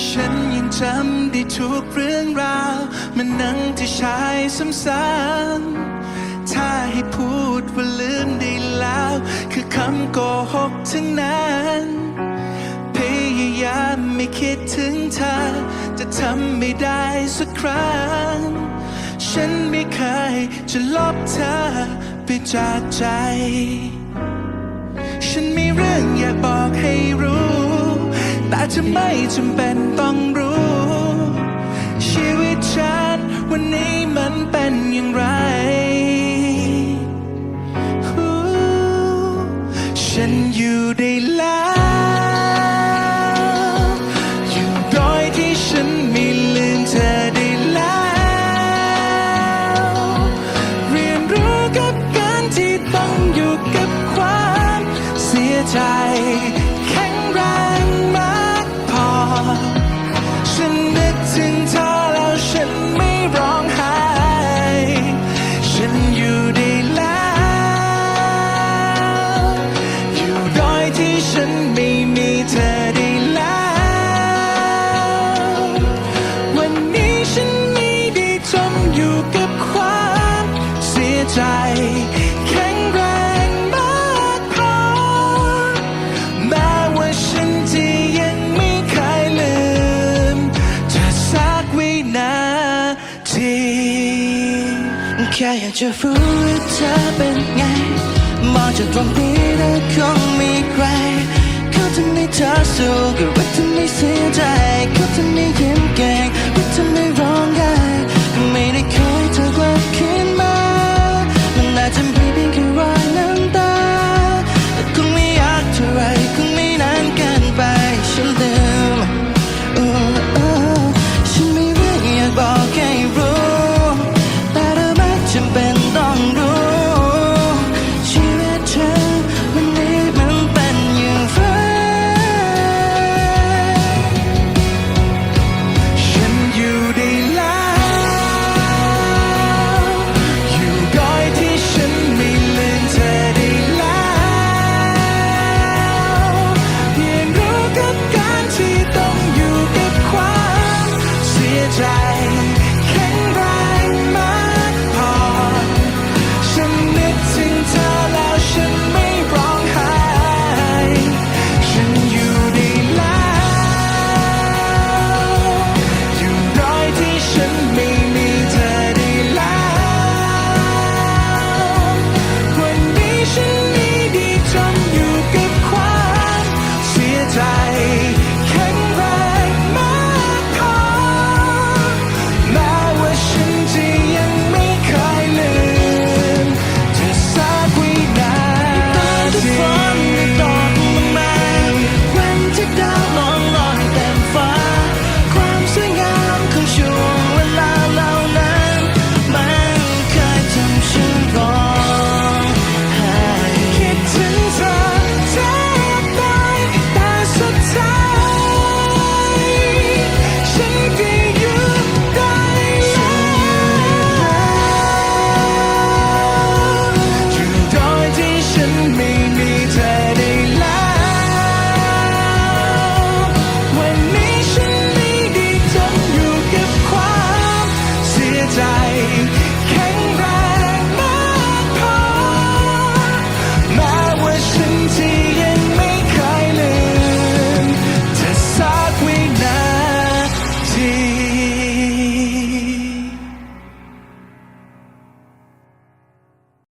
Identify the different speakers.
Speaker 1: ฉันยังจำได้ทุกเรื่องราว มันนั่งที่ชายซ้ำๆถ้าให้พูดว่าลืมได้แล้ว คือคำโกหกทั้งนั้นพยายามไม่คิดถึงเธอ จะทำไม่ได้สักครั้ง ฉันไม่เคยจะลบเธอไปจากใจ ฉันมีเรื่องอยากบอกให้รู้ แต่จะไม่จำเป็นต้องรู้ ชีวิตฉันวันนี้มันเป็นอย่างไร ฉันอยู่ได้แล้ว อยู่โดยที่ฉันไม่ลืมเธอได้แล้ว เรียนรู้กับการที่ต้องอยู่กับความเสียใจ ใจ แข็งแรงมากพอแม้ว่าฉันจะยังไม่เคยลืมเธอสักวินาทีแค่อยากจะรู้ว่าเธอเป็นไงมองจากตรงนี้แล้วคงมีใครเขาทำให้เธอสู้กับรักทำให้เสียใจเขาทำให้